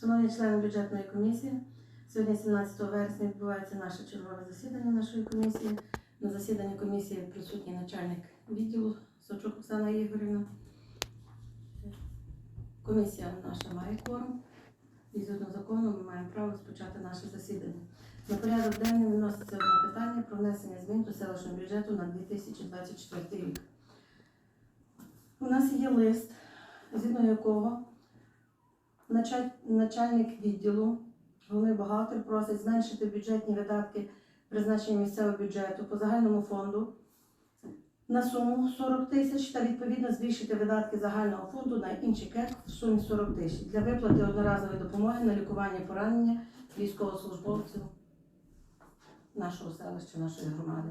Шановні члени бюджетної комісії, сьогодні, 17 вересня, відбувається наше чергове засідання нашої комісії. На засіданні комісії присутній начальник відділу Сочук Оксана Ігорівна. Комісія наша має кворум. І згідно закону ми маємо право розпочати наше засідання. На порядок денний виноситься одне питання про внесення змін до селищного бюджету на 2024 рік. У нас є лист, згідно якого начальник відділу, головний бухгалтер просить зменшити бюджетні видатки призначення місцевого бюджету по загальному фонду на суму 40 тисяч та відповідно збільшити видатки загального фонду на інші кек в сумі 40 тисяч для виплати одноразової допомоги на лікування поранення військовослужбовців нашого селища, нашої громади.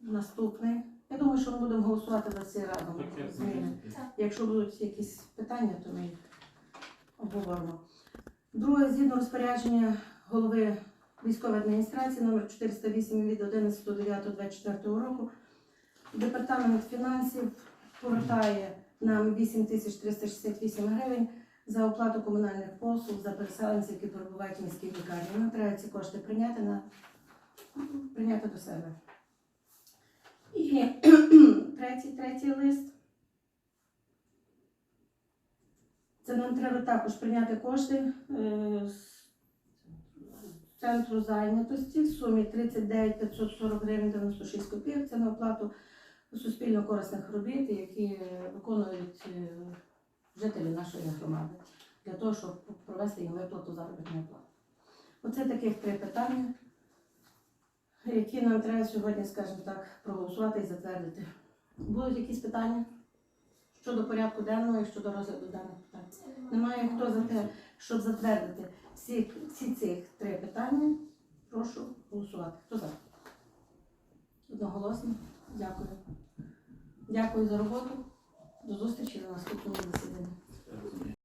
Наступний. Я думаю, що ми будемо голосувати за всі разом зміни. Якщо будуть якісь питання, то ми їх обговоримо. Друге, згідно розпорядження голови військової адміністрації номер 408 від 11.09.24 року, департамент фінансів повертає нам 8368 гривень за оплату комунальних послуг за переселенців, які перебувають в міській лікарні. Нам треба ці кошти прийняти на прийняти до себе. І третій, третій лист. Це нам треба також прийняти кошти е, з центру зайнятості в сумі 39 540 гривень 96 копійок. Це на оплату суспільно корисних робіт, які виконують е, жителі нашої громади для того, щоб провести їм виплату заробітної плати. Оце таких три питання, які нам треба сьогодні, скажімо так, проголосувати і затвердити. Будуть якісь питання щодо порядку денного і щодо розгляду даних питань? Немає хто за те, щоб затвердити всі, всі ці три питання. Прошу голосувати. Хто за? Одноголосно. Дякую. Дякую за роботу. До зустрічі на наступному засіданні.